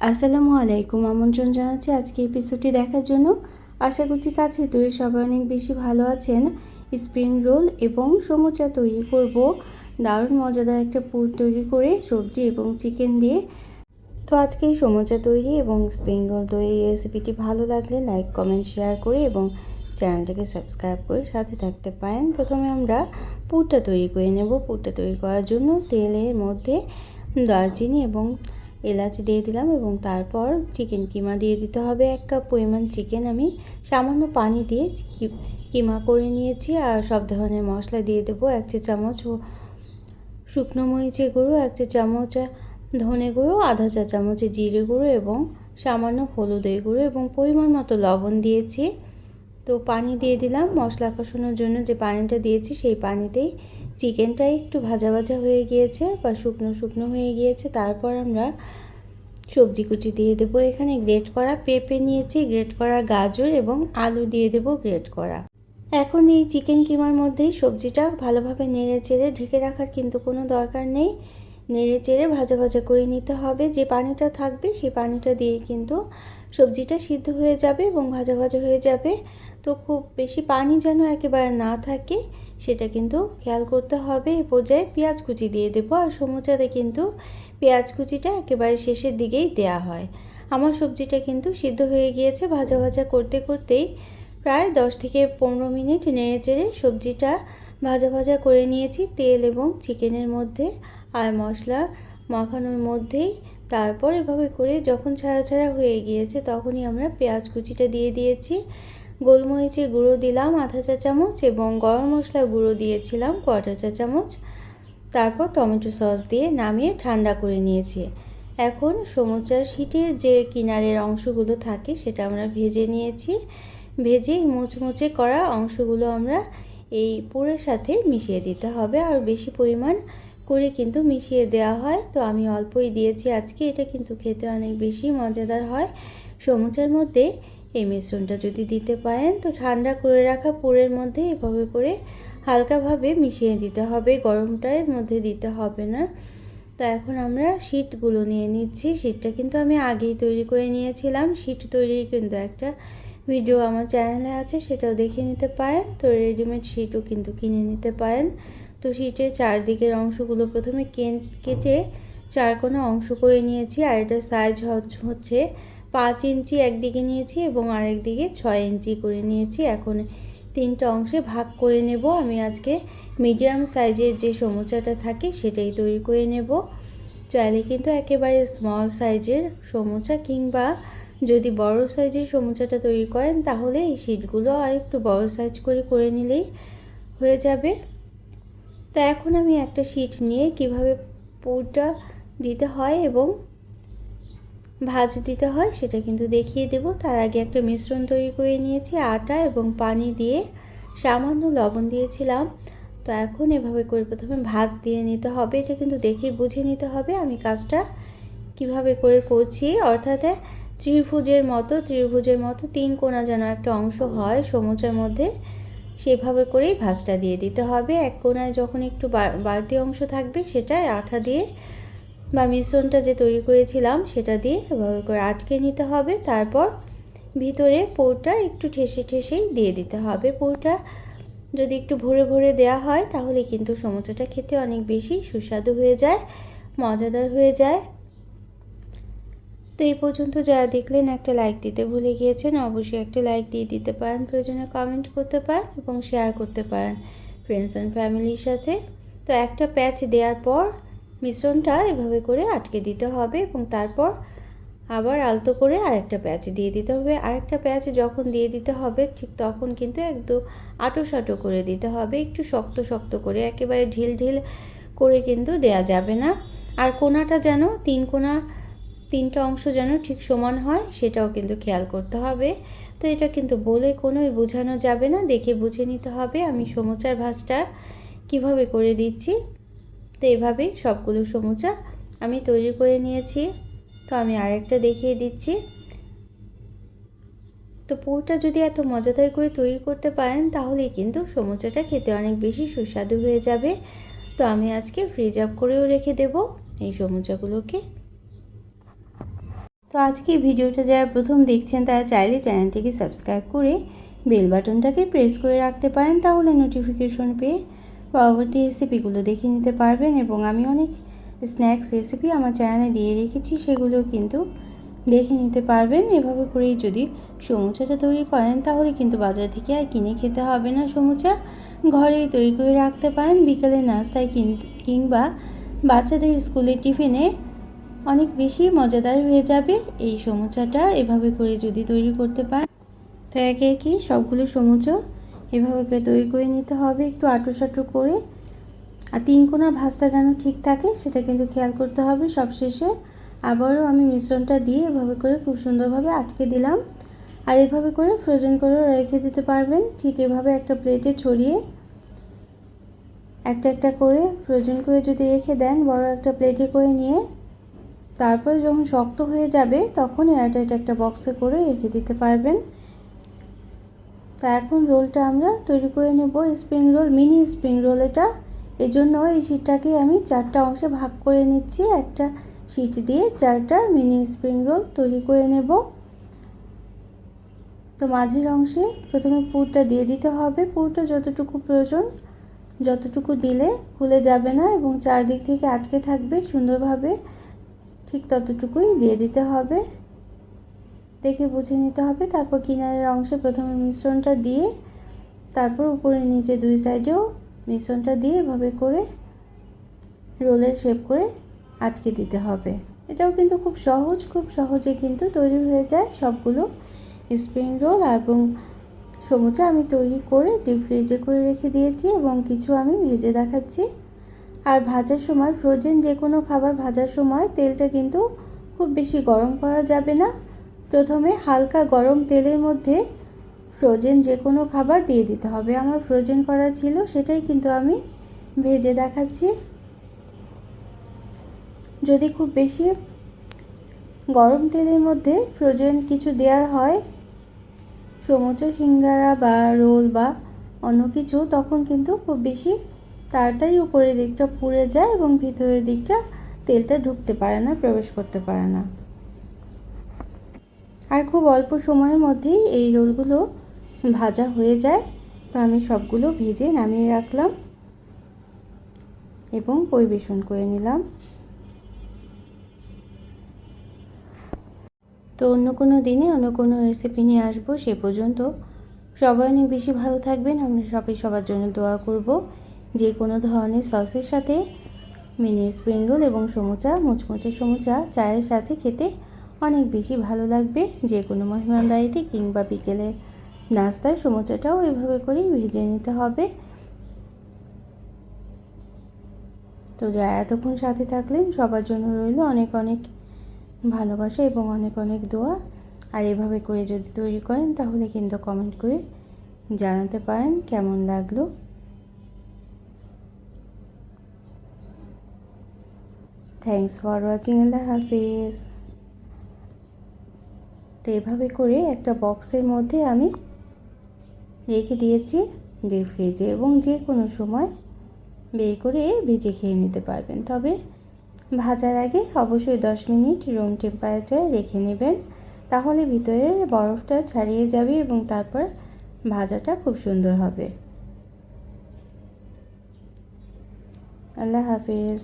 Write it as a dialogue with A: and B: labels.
A: আসসালামু আলাইকুম, আমন্ত্রণ জানাচ্ছি আজকে এপিসোডটি দেখার জন্য। আশা করছি কাছে তৈরি সবাই অনেক বেশি ভালো আছেন। স্প্রিং রোল এবং সমুচা তৈরি করব। দারুণ মজাদার একটা পুর তৈরি করে সবজি এবং চিকেন দিয়ে। তো আজকে এই সমুচা তৈরি এবং স্প্রিং রোল তৈরি রেসিপিটি ভালো লাগলে লাইক কমেন্ট শেয়ার করে এবং চ্যানেলটাকে সাবস্ক্রাইব করে সাথে থাকতে পারেন। প্রথমে আমরা পুরটা তৈরি করে নেব। পুরটা তৈরি করার জন্য তেলের মধ্যে দারচিনি এবং এলাচ দিয়ে দিলাম এবং তারপর চিকেন কিমা দিয়ে দিতে হবে এক কাপ পরিমাণ চিকেন আমি। সামান্য পানি দিয়ে কিমা করে নিয়েছি আর সব ধরনের মশলা দিয়ে দেবো এক চা চামচ শুকনো মরিচের গুঁড়ো, এক চা চামচ ধনে গুঁড়ো, আধা চা চামচ জিরে গুঁড়ো এবং সামান্য হলুদের গুঁড়ো এবং পরিমাণ মতো লবণ দিয়েছি। তো পানি দিয়ে দিলাম মশলা কষানোর জন্য যে পানিটা দিয়েছি সেই পানিতেই চিকেনটা একটু ভাজা ভাজা হয়ে গিয়েছে বা শুকনো শুকনো হয়ে গিয়েছে। তারপর আমরা সবজি কুচি দিয়ে দেবো। এখানে গ্রেট করা পেঁপে নিয়েছি, গ্রেট করা গাজর এবং আলু দিয়ে দেবো গ্রেট করা। এখন এই চিকেন কিমার মধ্যেই সবজিটা ভালোভাবে নেড়ে চেড়ে ঢেকে রাখার কিন্তু কোনো দরকার নেই। নেড়ে চেড়ে ভাজা ভাজা করে নিতে হবে। যে পানিটা থাকবে সেই পানিটা দিয়ে কিন্তু সবজিটা সিদ্ধ হয়ে যাবে এবং ভাজা ভাজা হয়ে যাবে। তো খুব বেশি পানি যেন একেবারে না থাকে সেটা কিন্তু খেয়াল করতে হবে। এ পর্যায়ে পেঁয়াজ কুচি দিয়ে দেবো আর সমুচাতে কিন্তু পেঁয়াজ কুচিটা একেবারে শেষের দিকেই দেয়া হয়। আমার সবজিটা কিন্তু সিদ্ধ হয়ে গিয়েছে ভাজা ভাজা করতে করতেই। প্রায় দশ থেকে পনেরো মিনিট নেড়ে চেড়ে সবজিটা ভাজা ভাজা করে নিয়েছি তেল এবং চিকেনের মধ্যে আর মশলা মাখানোর মধ্যেই। তারপর এভাবে করে যখন ছাড়া ছাড়া হয়ে গিয়েছে তখনই আমরা পেঁয়াজ কুচিটা দিয়ে দিয়েছি। গোলমরিচের গুঁড়ো দিলাম আধা চা চামচ এবং গরম মশলা গুঁড়ো দিয়েছিলাম কোয়ার্টার চা চামচ। তারপর টমেটো সস দিয়ে নামিয়ে ঠান্ডা করে নিয়েছি। এখন সমুচার শীটের যে কিনারের অংশগুলো থাকে সেটা আমরা ভেজে নিয়েছি। ভেজে মুচমুচে করা অংশগুলো আমরা এই পুরের সাথে মিশিয়ে দিতে হবে। আর বেশি পরিমাণ করে কিন্তু মিশিয়ে দেওয়া হয়। তো আমি অল্পই দিয়েছি আজকে। এটা কিন্তু খেতে অনেক বেশি মজাদার হয়। সমুচার মধ্যে এই মিশ্রণটা যদি দিতে পারেন, তো ঠান্ডা করে রাখা পুরের মধ্যে এভাবে করে হালকাভাবে মিশিয়ে দিতে হবে। গরমটার মধ্যে দিতে হবে না। তো এখন আমরা শীটগুলো নিয়ে নিচ্ছি। শীটটা কিন্তু আমি আগেই তৈরি করে নিয়েছিলাম। শীট তৈরি কিন্তু একটা ভিডিও আমার চ্যানেলে আছে, সেটাও দেখে নিতে পারেন। তো রেডিমেড শীটও কিন্তু কিনে নিতে পারেন। তো শীটের চারদিকের অংশগুলো প্রথমে কেটে চার কোনো অংশ করে নিয়েছি, আর এটার সাইজ হচ্ছে পাঁচ ইঞ্চি একদিকে নিয়েছি এবং আরেক দিকে ছয় ইঞ্চি করে নিয়েছি। এখন তিনটা অংশে ভাগ করে নেব। আমি আজকে মিডিয়াম সাইজের যে সমুচাটা থাকে, সেটাই তৈরি করে নেব। চাইলে কিন্তু একেবারে স্মল সাইজের সমুচা কিংবা যদি বড় সাইজের সমুচাটা তৈরি করেন, তাহলে এই শিটগুলো আর একটু বড় সাইজ করে করে নিলেই হয়ে যাবে। তো এখন আমি একটা শিট নিয়ে কীভাবে পুরটা দিতে হয় এবং ভাজ দিতে হয় সেটা কিন্তু দেখিয়ে দেব। তার আগে একটা মিশ্রণ তৈরি করে নিয়েছি, আটা এবং পানি দিয়ে সামান্য লবণ দিয়েছিলাম। তো এখন এভাবে করে প্রথমে ভাজ দিয়ে নিতে হবে। এটা কিন্তু দেখে বুঝে নিতে হবে আমি কাজটা কীভাবে করে করছি। অর্থাৎ ত্রিভুজের মতো ত্রিভুজের মতো তিন কোনা যেন একটা অংশ হয় সমুচের মধ্যে সেভাবে করেই ভাজটা দিয়ে দিতে হবে। এক কোনায় যখন একটু বাড়তি অংশ থাকবে সেটা আঠা দিয়ে বা মিশ্রণটা যে তৈরি করেছিলাম, সেটা দিয়ে এভাবে করে আটকে নিতে হবে। তারপর ভিতরে পোরটা একটু ঠেসে ঠেসেই দিয়ে দিতে হবে। পোরটা যদি একটু ভরে ভরে দেওয়া হয়, তাহলে কিন্তু সমোসাটা খেতে অনেক বেশি সুস্বাদু হয়ে যায়, মজাদার হয়ে যায়। তো এই পর্যন্ত যারা দেখলেন একটা লাইক দিতে ভুলে গিয়েছেন, অবশ্যই একটা লাইক দিয়ে দিতে পারেন। প্রয়োজনে কমেন্ট করতে পারেন এবং শেয়ার করতে পারেন ফ্রেন্ডস অ্যান্ড ফ্যামিলির সাথে। তো একটা প্যাচ দেওয়ার পর মিশ্রণটা এভাবে করে আটকে দিতে হবে এবং তারপর আবার আলতো করে আরেকটা প্যাচ দিয়ে দিতে হবে। আরেকটা প্যাচ যখন দিয়ে দিতে হবে, ঠিক তখন কিন্তু একদম আটো সাটো করে দিতে হবে। একটু শক্ত শক্ত করে, একেবারে ঢিল ঢিল করে কিন্তু দেয়া যাবে না। আর কোনাটা যেন তিন কোনা তিনটা অংশ যেন ঠিক সমান হয়, সেটাও কিন্তু খেয়াল করতে হবে। তো এটা কিন্তু বলে কোনোই বোঝানো যাবে না, দেখে বুঝে নিতে হবে আমি সমুচার ভাজটা কীভাবে করে দিচ্ছি। তো এভাবেই সবগুলো সমুচা আমি তৈরি করে নিয়েছি। তো আমি আরেকটা দেখিয়ে দিচ্ছি। তো পুরটা যদি এত মজাদার করে তৈরি করতে পারেন, তাহলে কিন্তু সমুচাটা খেতে অনেক বেশি সুস্বাদু হয়ে যাবে। তো আমি আজকে ফ্রিজ আপ করেও রেখে দেব এই সমুচাগুলোকে। তো আজকে ভিডিওটা যারা প্রথম দেখছেন, তারা চাইলে চ্যানেলটিকে সাবস্ক্রাইব করে বেল বাটনটাকে প্রেস করে রাখতে পারেন, তাহলে নোটিফিকেশন পেয়ে পরবর্তী রেসিপিগুলো দেখে নিতে পারবেন এবং আমি অনেক স্ন্যাক্স রেসিপি আমার চ্যানেলে দিয়ে রেখেছি, সেগুলো কিন্তু দেখে নিতে পারবেন। এভাবে করেই যদি সমুচাটা তৈরি করেন, তাহলে কিন্তু বাজার থেকে আর কিনে খেতে হবে না সমুচা। ঘরেই তৈরি করে রাখতে পারেন। বিকালে নাস্তায় কিংবা বাচ্চাদের স্কুলের টিফিনে অনেক বেশি মজাদার হয়ে যাবে। এই সমুচাটা এভাবে করে যদি তৈরি করতে পারেন তো একে একে সবগুলো সমুচো এভাবে করে তৈরি করে নিতে হবে একটু আটু সাটু করে। আর তিন কোনা ভাঁজটা যেন ঠিক থাকে সেটা কিন্তু খেয়াল করতে হবে। সবশেষে আবারও আমি মিশ্রণটা দিয়ে এভাবে করে খুব সুন্দরভাবে আটকে দিলাম। আর এভাবে করে ফ্রোজেন করে রেখে দিতে পারবেন। ঠিক এভাবে একটা প্লেটে ছড়িয়ে একটা একটা করে ফ্রোজেন করে যদি রেখে দেন, বড় একটা প্লেটে করে নিয়ে তারপরে যখন শক্ত হয়ে যাবে তখন এয়ারটাইট একটা বক্সে করে রেখে দিতে পারবেন। তা এখন রোলটা আমরা তৈরি করে নেব spring roll mini spring roll এটা। এই জন্য এই শীটটাকে আমি চারটা অংশে ভাগ করে নিচ্ছি। একটা শীট দিয়ে চারটা মিনি স্প্রিং রোল তৈরি করে নেব। তো মাঝের অংশে প্রথমে পুরটা দিয়ে দিতে হবে। পুরটা যতটুকু প্রয়োজন, যতটুকু দিলে খুলে যাবে না এবং চারদিক থেকে আটকে থাকবে সুন্দরভাবে। ঠিক ততটুকুই দিয়ে দিতে হবে। দেখে বুঝে নিতে হবে। তারপর কিনারের অংশে প্রথমে মিশ্রণটা দিয়ে, তারপর উপরে নিচে দুই সাইডেও মিশ্রণটা দিয়ে এভাবে করে রোলের শেপ করে আটকে দিতে হবে। এটাও কিন্তু খুব সহজ, খুব সহজে কিন্তু তৈরি হয়ে যায় সবগুলো স্প্রিং রোল এবং সমুচা আমি তৈরি করে ডিপ ফ্রিজে করে রেখে দিয়েছি এবং কিছু আমি ভেজে দেখাচ্ছি। আর ভাজার সময় ফ্রোজেন যে কোনো খাবার ভাজার সময় তেলটা কিন্তু খুব বেশি গরম করা যাবে না। প্রথমে হালকা গরম তেলের মধ্যে ফ্রোজেন যে কোনো খাবার দিয়ে দিতে হবে। আমার ফ্রোজেন করা ছিল, সেটাই কিন্তু আমি ভেজে দেখাচ্ছি। যদি খুব বেশি গরম তেলের মধ্যে ফ্রোজেন কিছু দেওয়া হয় সমুচা সিঙ্গারা বা রোল বা অন্য কিছু, তখন কিন্তু খুব বেশি তাড়াতাড়ি উপরের দিকটা পুড়ে যায় এবং ভিতরের দিকটা তেলটা ঢুকতে পারে না, প্রবেশ করতে পারে না। আর খুব অল্প সময়ের মধ্যেই এই রোলগুলো ভাজা হয়ে যায়। তো আমি সবগুলো ভেজে নামিয়ে রাখলাম এবং পরিবেশন করে নিলাম। তো অন্য কোনো দিনে অন্য কোনো রেসিপি নিয়ে আসব সে পর্যন্ত। সবাই অনেক বেশি ভালো থাকবেন। আমরা সবাই সবার জন্য দোয়া করব। যে কোনো ধরনের সসের সাথে মিনি স্প্রিং রোল এবং সমুচা, মুচমুচে সমুচা, চায়ের সাথে খেতে অনেক বেশি ভালো লাগবে। যে কোনো মেহমানদারিতে কিংবা বিকেলের নাস্তায় সমুচাটাও এভাবে করেই ভেজে নিতে হবে। তো যারা এতক্ষণ সাথে থাকলেন, সবার জন্য রইল অনেক অনেক ভালোবাসা এবং অনেক অনেক দোয়া। আর এভাবে করে যদি তৈরি করেন, তাহলে কিন্তু কমেন্ট করে জানাতে পারেন কেমন লাগল। থ্যাংকস ফর ওয়াচিং আল্লাহ হাফিজ। তো এভাবে করে একটা বক্সের মধ্যে আমি রেখে দিয়েছি ডিপ ফ্রিজে এবং যে কোনো সময় বের করে ভেজে খেয়ে নিতে পারবেন। তবে ভাজার আগে অবশ্যই দশ মিনিট রুম টেম্পারেচারে রেখে নেবেন। তাহলে ভিতরের বরফটা ছাড়িয়ে যাবে এবং তারপর ভাজাটা খুব সুন্দর হবে। আল্লাহ হাফিজ।